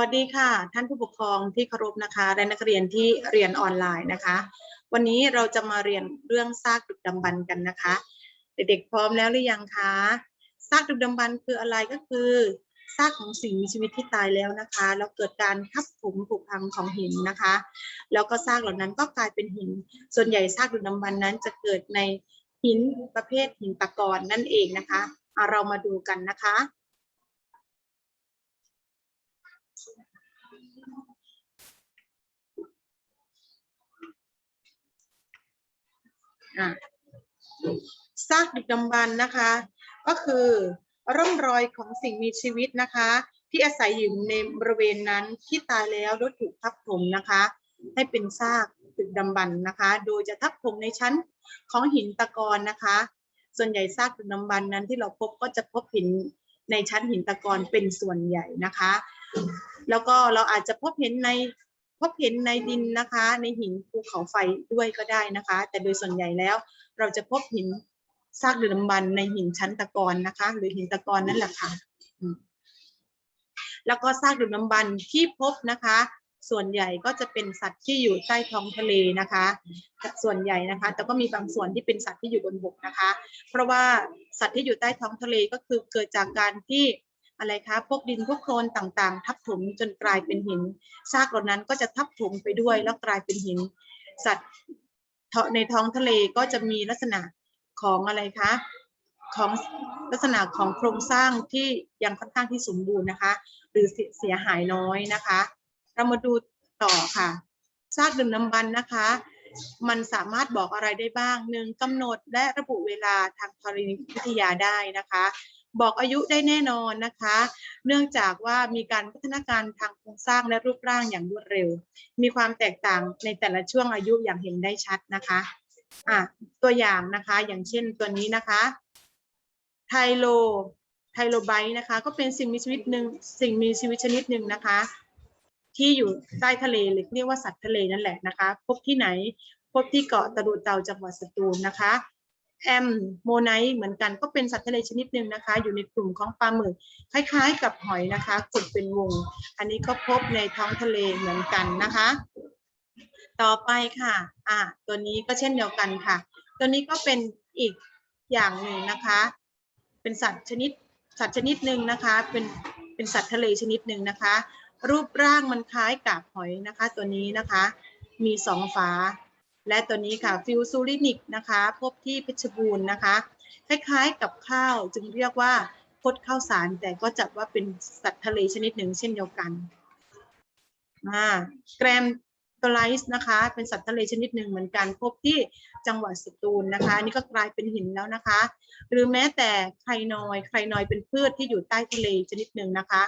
วัสดีค่ะ ท่านผู้ปกครองที่เคารพนะคะ และนักเรียนที่เรียนออนไลน์นะคะ วันนี้เราจะมาเรียนเรื่องซากดึกดำบรรกันนะคะ เด็กๆพร้อมแล้วหรือยังคะซากดึกดำบรรคืออะไรก็คือซากของสิ่งมีชีวิตที่ตายแล้วนะคะแล้วเกิดการทับถมผุพังของหินนะคะ แล้วก็ซากเหล่านั้นก็กลายเป็นหิน ส่วนใหญ่ซากดึกดำบรรนั้นจะเกิดในหินประเภทหินตะกอนนั่นเองนะคะอะเรามาดูกันนะคะ อะซากดึกดำบรรพ์นะคะ ก็คือร่องรอยของสิ่งมีชีวิตนะคะ ที่อาศัยอยู่ในบริเวณนั้นที่ตายแล้วรถถูกทับถมนะคะ ให้เป็นซากดึกดำบรรพ์นะคะ โดยจะทับถมในชั้นของหินตะกอนนะคะ ส่วนใหญ่ซากดึกดำบรรพ์นั้นที่เราพบก็จะพบหินในชั้นหินตะกอนเป็นส่วนใหญ่นะคะ แล้วก็เราอาจจะพบเห็นใน พบเห็นในดินนะคะ ในหินภูเขาไฟด้วยก็ได้นะคะ แต่โดยส่วนใหญ่แล้ว เราจะพบหินซากดึกดำบรรพ์ในหินชั้นตะกอนนะคะ หรือหินตะกอนนั่นแหละค่ะแล้วก็ซากดึกดำบรรพ์ที่พบนะคะ ส่วนใหญ่ก็จะเป็นสัตว์ที่อยู่ใต้ท้องทะเลนะคะ ส่วนใหญ่นะคะ แต่ก็มีบางส่วนที่เป็นสัตว์ที่อยู่บนบกนะคะ เพราะว่าสัตว์ที่อยู่ใต้ท้องทะเลก็คือเกิดจากการที่ อะไรคะพวกดินพวกโคลนต่างๆ ทับถมจนกลายเป็นหินซากเหล่านั้นก็จะทับถมไปด้วยแล้วกลายเป็นหิน สัตว์ในท้องทะเลก็จะมีลักษณะของอะไรคะของลักษณะของโครงสร้างที่ยังค่อนข้างที่สมบูรณ์นะคะ หรือเสียหายน้อยนะคะ เรามาดูต่อค่ะซากดึกดำบรรพ์นะคะ มันสามารถบอกอะไรได้บ้างหนึ่งกำหนดและระบุเวลาทางธรณีวิทยาได้นะคะ บอกอายุได้แน่นอนนะคะ เนื่องจากว่ามีการพัฒนาการทางโครงสร้างและรูปร่างอย่างรวดเร็ว มีความแตกต่างในแต่ละช่วงอายุอย่างเห็นได้ชัดนะคะอะตัวอย่างนะคะอย่างเช่นตัวนี้นะคะไทโลไทโลไบต์นะคะ ก็เป็นสิ่งมีชีวิตหนึ่งสิ่งมีชีวิตชนิดหนึ่งนะคะ ที่อยู่ใต้ทะเลหรือเรียกว่าสัตว์ทะเลนั่นแหละนะคะ พบที่ไหนพบที่เกาะตะลุเตาจังหวัดสตูลนะคะ แอมโมไนเหมือนกันก็เป็นสัตว์ทะเลชนิดหนึ่งนะคะ อยู่ในกลุ่มของปลาหมึกคล้ายๆ กับหอยนะคะกดเป็นวง อันนี้ก็พบในท้องทะเลเหมือนกันนะคะ ต่อไปค่ะอะตัวนี้ก็เช่นเดียวกันค่ะ ตัวนี้ก็เป็นอีกอย่างหนึ่งนะคะ เป็นสัตว์ชนิดสัตว์ชนิดหนึ่งนะคะเป็นเป็นสัตว์ทะเลชนิดหนึ่งนะคะ รูปร่างมันคล้ายกับหอยนะคะ ตัวนี้นะคะ มีสองฝา และตัวนี้ค่ะฟิวซูรินิกนะคะ พบที่เพชรบูรณ์นะคะ คล้ายๆกับข้าวจึงเรียกว่าพดข้าวสารแต่ก็จัดว่าเป็นสัตว์ทะเลชนิดหนึ่งเช่นเดียวกันอ่าแกรมตไลส์นะคะ เป็นสัตว์ทะเลชนิดหนึ่งเหมือนกันพบที่จังหวัดสตูลนะคะนนี่ก็กลายเป็นหินแล้วนะคะ หรือแม้แต่ไครนอยไครนอยเป็นพืชที่อยู่ใต้ทะเลชนิดหนึ่งนะคะ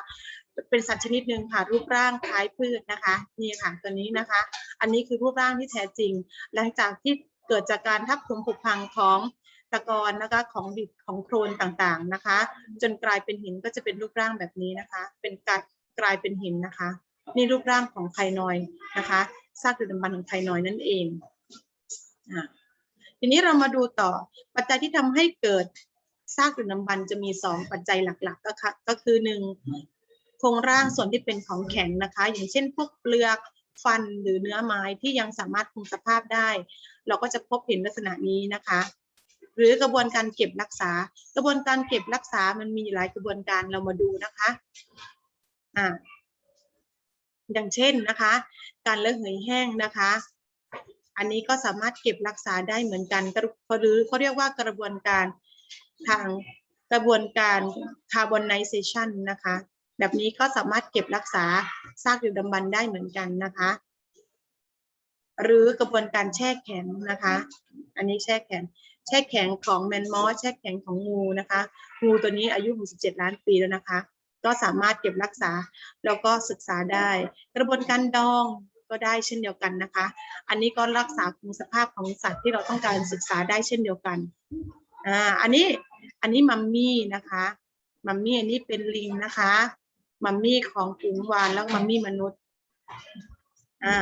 เป็นสัตว์ชนิดหนึ่งค่ะรูปร่างคล้ายพืชนะคะนี่ค่ะตัวนี้นะคะ อันนี้คือรูปร่างที่แท้จริง หลังจากที่เกิดจากการทับถมผุพังของตะกอนนะคะของดิบของโครนต่างๆนะคะ จนกลายเป็นหินก็จะเป็นรูปร่างแบบนี้นะคะ เป็นการกลายเป็นหินนะคะ นี่รูปร่างของไครนอยนะคะซากดึกดำบรรพ์ของไครนอยนั่นเองอะทีนี้เรามาดูต่อปัจจัยที่ทำให้เกิดซากดึกดำบรรพ์จะมีสองปัจจัยหลักๆ ก็ค่ะก็คือหนึ่ง โครงร่างส่วนที่เป็นของแข็งนะคะ อย่างเช่นพวกเปลือกฟันหรือเนื้อไม้ที่ยังสามารถคงสภาพได้ เราก็จะพบเห็นลักษณะนี้นะคะ หรือกระบวนการเก็บรักษา กระบวนการเก็บรักษามันมีหลายกระบวนการเรามาดูนะคะอ่าอย่างเช่นนะคะ การระเหยแห้งนะคะ อันนี้ก็สามารถเก็บรักษาได้เหมือนกันหรือเขาเรียกว่ากระบวนการทางกระบวนการคาร์บอนไนเซชันนะคะ แบบนี้ก็สามารถเก็บรักษาซากดึกดำบรรได้เหมือนกันนะคะ หรือกระบวนการแช่แข็งนะคะ อันนี้แช่แข็ง แช่แข็งของแมนมอสแช่แข็งของงูนะคะ งูตัวนี้อายุ 67 ล้านปีแล้วนะคะ ก็สามารถเก็บรักษาแล้วก็ศึกษาได้ กระบวนการดองก็ได้เช่นเดียวกันนะคะ อันนี้ก็รักษาคงสภาพของสัตว์ที่เราต้องการศึกษาได้เช่นเดียวกัน อ่า อันนี้ อันนี้มัมมี่นะคะ มัมมี่อันนี้เป็นลิงนะคะ มัมมี่ของฝูงวานแล้วมัมมี่มนุษย์อ่า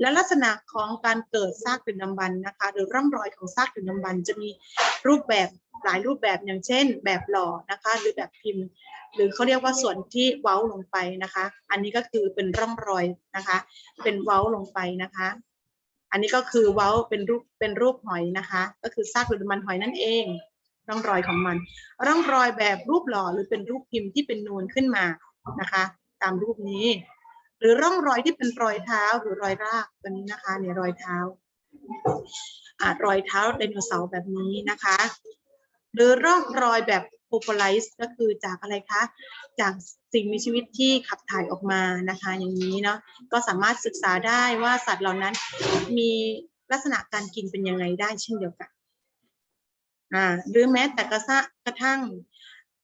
และลักษณะของการเกิดซากดึกดำบรรนะคะ หรือร่องรอยของซากดึกดำบรรจะมีรูปแบบหลายรูปแบบอย่างเช่น แบบหล่อนะคะ หรือแบบพิมพ์ หรือเขาเรียกว่าส่วนที่เว้าลงไปนะคะ อันนี้ก็คือเป็นร่องรอยนะคะ เป็นเว้าลงไปนะคะ อันนี้ก็คือเว้าเป็นรูปเป็นรูปหอยนะคะ ก็คือซากดึกดำบรรหอยนั่นเอง ร่องรอยของมัน ร่องรอยแบบรูปหล่อหรือเป็นรูปพิมพ์ที่เป็นนูนขึ้นมา นะคะ ตามรูปนี้ หรือร่องรอยที่เป็นรอยเท้าหรือรอยรากตัวนี้นะคะเนี่ยรอยเท้าอ่ารอยเท้าไดโนเสาร์แบบนี้นะคะ หรือร่องรอยแบบโ o โ u ไลซ์ก็คือจากอะไรคะ จากสิ่งมีชีวิตที่ขับถ่ายออกมานะคะ อย่างนี้เนาะก็สามารถศึกษาได้ว่าสัตว์เหล่านั้นมีลักษณะการกินเป็นยังไงได้เช่นเดียวกันอ่าหรือแม้แต่กระซะกระทั่ง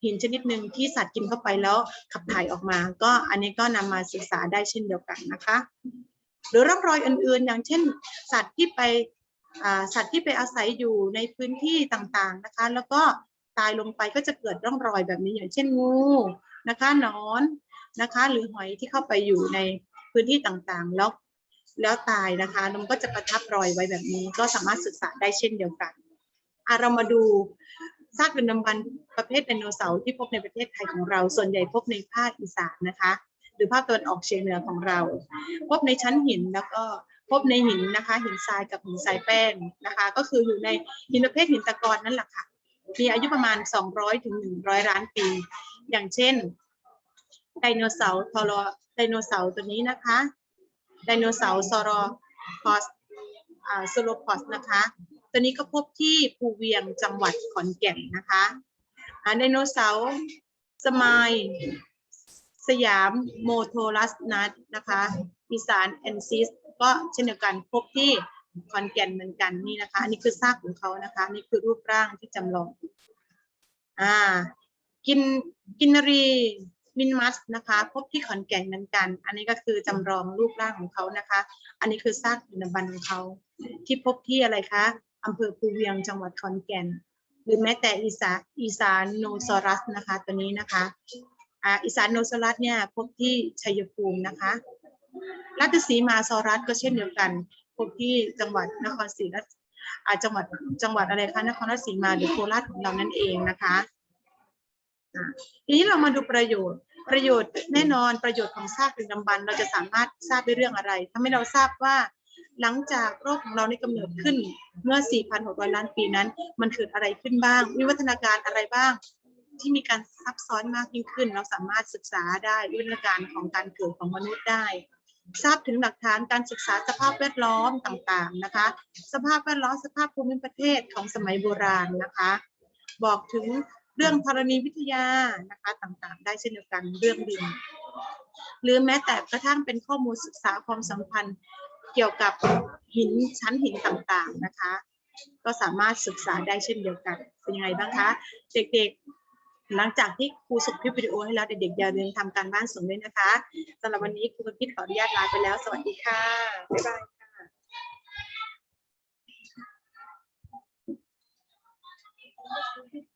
หินชนิดหนึ่งที่สัตว์กินเข้าไปแล้วขับถ่ายออกมา ก็อันนี้ก็นำมาศึกษาได้เช่นเดียวกันนะคะ หรือร่องรอยอื่นๆ อย่างเช่น สัตว์ที่ไปสัตว์ที่ไปอาศัยอยู่ในพื้นที่ต่างๆนะคะ แล้วก็ตายลงไปก็จะเกิดร่องรอยแบบนี้อย่างเช่นงูนะคะนอนนะคะ หรือหอยที่เข้าไปอยู่ในพื้นที่ต่างๆ แล้วแล้วตายนะคะมันก็จะประทับรอยไว้แบบนี้ก็สามารถศึกษาได้เช่นเดียวกันอะเรามาดู ซากดึกดำบรรพ์ประเภทไดโนเสาร์ที่พบในประเทศไทยของเรา ส่วนใหญ่พบในภาคอีสานนะคะ หรือภาคตะวันออกเฉียงเหนือของเรา พบในชั้นหินแล้วก็พบในหินนะคะ หินทรายกับหินทรายแป้งนะคะ ก็คืออยู่ในหินประเภทหินตะกอนนั่นแหละค่ะมีอายุประมาณ 200ถึง100 ล้านปี อย่างเช่นไดโนเสาร์ทอรไดโนเสาร์ตัวนี้นะคะไดโนเสาร์ซอรอพอสอ่าโซโลพอสนะคะ ตัวนี้ก็พบที่ภูเวียงจังหวัดขอนแก่นนะคะอ่าไดโนเสาร์สมายสยามโมโทรัสนัทนะคะอีสานแอนซิสก็เช่นเดียวกันพบที่ขอนแก่นเหมือนกันนี่นะคะ อันนี้คือซากของเขานะคะ นี่คือรูปร่างที่จำลองอ่ากินกินรีมินมัสนะคะ พบที่ขอนแก่นเหมือนกัน อันนี้ก็คือจำลองรูปร่างของเขานะคะ อันนี้คือซากดินบันของเขาที่พบที่อะไรคะ อำเภอภูเวียงจังหวัดขอนแก่น หรือแม้แต่อีสานอีสานโนซอรัสนะคะตัวนี้นะคะอ่าอีสานโนซอรัสเนี่ยพบที่ชัยภูมินะคะรัตสีมาซอรัสก็เช่นเดียวกัน พบที่จังหวัดนครศรีราชอาจังหวัดจังหวัดอะไรคะนครราชสีมาหรือโคราชของเรานั่นเองนะคะทีนี้เรามาดูประโยชน์ประโยชน์แน่นอนประโยชน์ของซากดึกดำบรรเราจะสามารถทราบได้เรื่องอะไรทำให้เราทราบว่า หลังจากโรคของเราได้กำเนิดขึ้นเมื่อ 4,600 ล้านปีนั้น มันเกิดอะไรขึ้นบ้าง วิวัฒนาการอะไรบ้าง ที่มีการซับซ้อนมากยิ่งขึ้น เราสามารถศึกษาได้วิวัฒนาการของการเกิดของมนุษย์ได้ ทราบถึงหลักฐานการศึกษาสภาพแวดล้อมต่างๆนะคะ สภาพแวดล้อมสภาพภูมิประเทศของสมัยโบราณนะคะ บอกถึงเรื่องธรณีวิทยานะคะต่างๆ ได้เช่นเดียวกันเรื่องดินหรือแม้แต่กระทั่งเป็นข้อมูลศึกษาความสัมพันธ์ เกี่ยวกับหินชั้นหินต่างๆนะคะ ก็สามารถศึกษาได้เช่นเดียวกัน เป็นยังไงบ้างคะ เด็กๆ หลังจากที่ครูส่งคลิปวิดีโอให้แล้วเด็กๆอย่าลืมทำการบ้านส่งด้วยนะคะสำหรับวันนี้ครูพิษขออนุญาตลาไปแล้ว สวัสดีค่ะ บ๊ายบายค่ะ